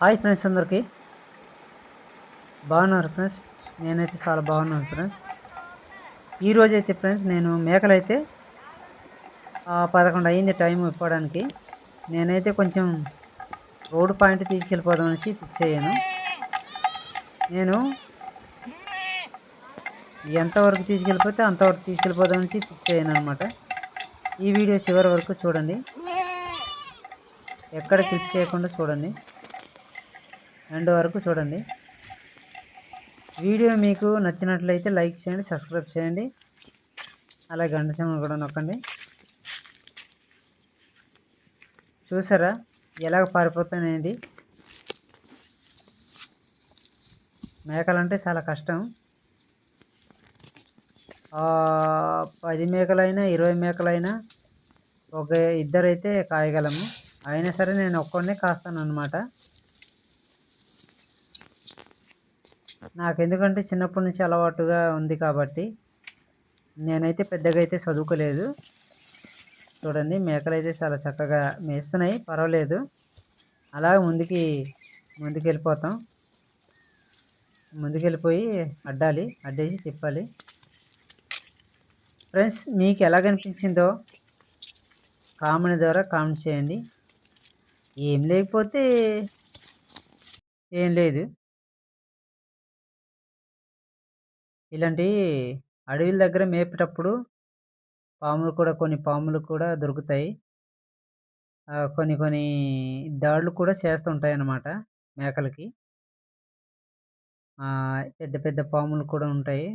Hi friends అందరికీ. బాగున్నారు friends? నేనైతే చాలా బాగున్నాను ఫ్రెండ్స్. ఈరోజు అయితే ఫ్రెండ్స్ నేను మేకలైతే పదకొండు అయింది టైం ఇప్పడానికి. నేనైతే కొంచెం రోడ్ పాయింట్ తీసుకెళ్ళిపోదామని ఫిక్స్ అయ్యాను. నేను ఎంతవరకు తీసుకెళ్ళిపోతే అంతవరకు తీసుకెళ్ళిపోదామని ఫిక్స్ అయ్యాను అనమాట ఈ వీడియో చివరి వరకు చూడండి. ఎక్కడ క్లిక్ చేయకుండా చూడండి. ఎండ్ వరకు చూడండి. వీడియో మీకు నచ్చినట్లయితే లైక్ చేయండి సబ్స్క్రైబ్ చేయండి. అలాగే గంట సింహం కూడా నొక్కండి. చూసారా ఎలాగ పారిపోతానేది? మేకలంటే చాలా కష్టం. పది మేకలైనా ఇరవై మేకలైనా ఒక ఇద్దరైతే కాయగలము. అయినా సరే నేను ఒక్కడినే కాస్తాను అనమాట నాకు ఎందుకంటే చిన్నప్పటి నుంచి అలవాటుగా ఉంది కాబట్టి నేనైతే పెద్దగా అయితే చదువుకోలేదు. చూడండి మేకలు అయితే చాలా చక్కగా మేస్తున్నాయి. పర్వాలేదు. అలాగే ముందుకి ముందుకు వెళ్ళిపోతాం ముందుకెళ్ళిపోయి అడ్డాలి. అడ్డేసి తిప్పాలి. ఫ్రెండ్స్ మీకు ఎలాగనిపించిందో కామెంట్ ద్వారా కామెంట్ చేయండి. ఏం లేకపోతే ఏం లేదు. ఇలాంటి అడవిల దగ్గర మేపేటప్పుడు పాములు కూడా కొన్ని పాములు కూడా దొరుకుతాయి. కొన్ని కొన్ని దాడులు కూడా చేస్తుంటాయి అన్నమాట మేకలకి పెద్ద పెద్ద పాములు కూడా ఉంటాయి.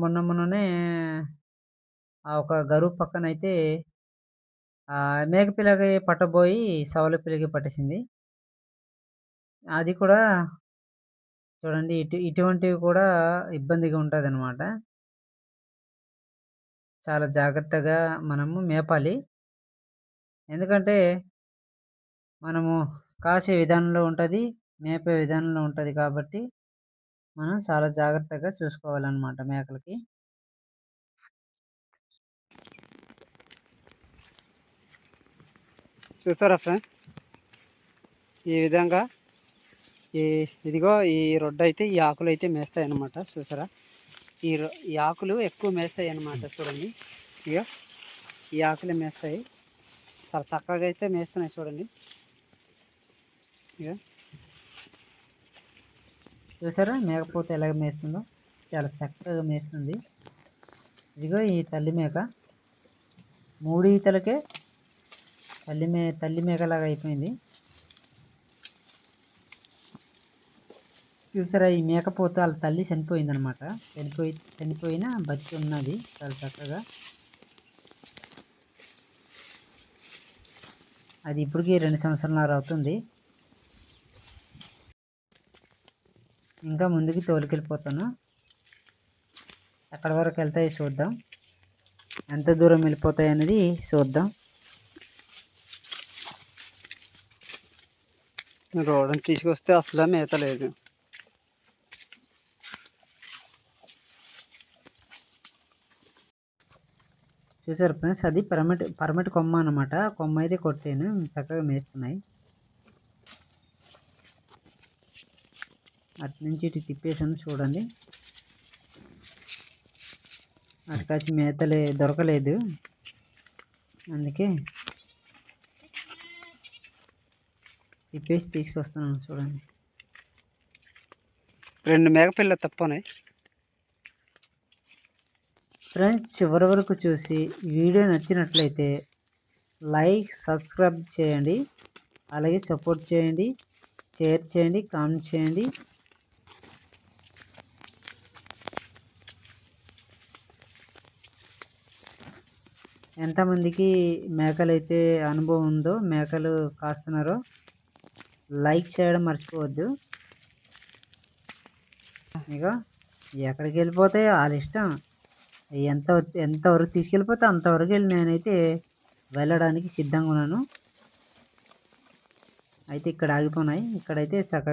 మొన్న మొన్ననే ఒక గరువు పక్కన అయితే మేకపిల్లకి పట్టబోయి సవల పిల్లకి పట్టేసింది. అది కూడా చూడండి. ఇటు ఇటువంటివి కూడా ఇబ్బందిగా ఉంటుంది అనమాట చాలా జాగ్రత్తగా మనము మేపాలి. ఎందుకంటే మనము కాసే విధానంలో ఉంటుంది మేపే విధానంలో ఉంటుంది కాబట్టి మనం చాలా జాగ్రత్తగా చూసుకోవాలన్నమాట మేకలకి. చూసారా ఫ్రెండ్స్? ఈ విధంగా ఈ ఇదిగో ఈ రొడ్డు అయితే ఈ ఆకులు అయితే మేస్తాయి అనమాట చూసారా? ఈ ఈ ఆకులు ఎక్కువ మేస్తాయి అన్నమాట చూడండి. ఇక ఈ ఆకులే మేస్తాయి. చాలా చక్కగా అయితే మేస్తున్నాయి చూడండి. ఇక చూసారా? మేకపోత ఎలాగ మేస్తుందో? చాలా చక్కగా మేస్తుంది. ఇదిగో ఈ తల్లి మేక. మూడు ఈతలకే తల్లి మే తల్లి మేకలాగా అయిపోయింది. చూసారా ఈ మేకపోతే వాళ్ళ తల్లి చనిపోయింది అనమాట చనిపోయి చనిపోయినా బతికి ఉన్నది చాలా చక్కగా. అది ఇప్పటికీ రెండు సంవత్సరాలు అవుతుంది. ఇంకా ముందుకు తోలికెళ్ళిపోతాను. ఎక్కడి వరకు వెళ్తాయో చూద్దాం. ఎంత దూరం వెళ్ళిపోతాయి అనేది చూద్దాం. రోడ్డు తీసుకొస్తే అసలు మేత లేదు. చూసారు ఫ్రెండ్స్ అది పరమటి పరమిటి కొమ్మ అనమాట కొమ్మ అయితే కొట్టాను. చక్కగా మేస్తున్నాయి. అటు నుంచి ఇటు తిప్పేసాను చూడండి. అటు కాసి మేతలే దొరకలేదు. అందుకే తిప్పేసి తీసుకొస్తున్నాను చూడండి. రెండు మేకపిల్ల తప్పనాయి ఫ్రెండ్స్ చివరి వరకు చూసి వీడియో నచ్చినట్లయితే లైక్ సబ్స్క్రైబ్ చేయండి. అలాగే సపోర్ట్ చేయండి. షేర్ చేయండి. కామెంట్ చేయండి. ఎంతమందికి మేకలు అయితే అనుభవం ఉందో మేకలు కాస్తున్నారో లైక్ చేయడం మర్చిపోవద్దు. ఇక ఎక్కడికి వెళ్ళిపోతాయో వాళ్ళ ఇష్టం. ఎంత ఎంతవరకు తీసుకెళ్ళిపోతే అంతవరకు వెళ్ళి నేనైతే వెళ్ళడానికి సిద్ధంగా ఉన్నాను. అయితే ఇక్కడ ఆగిపోయినాయి ఇక్కడైతే చక్కగా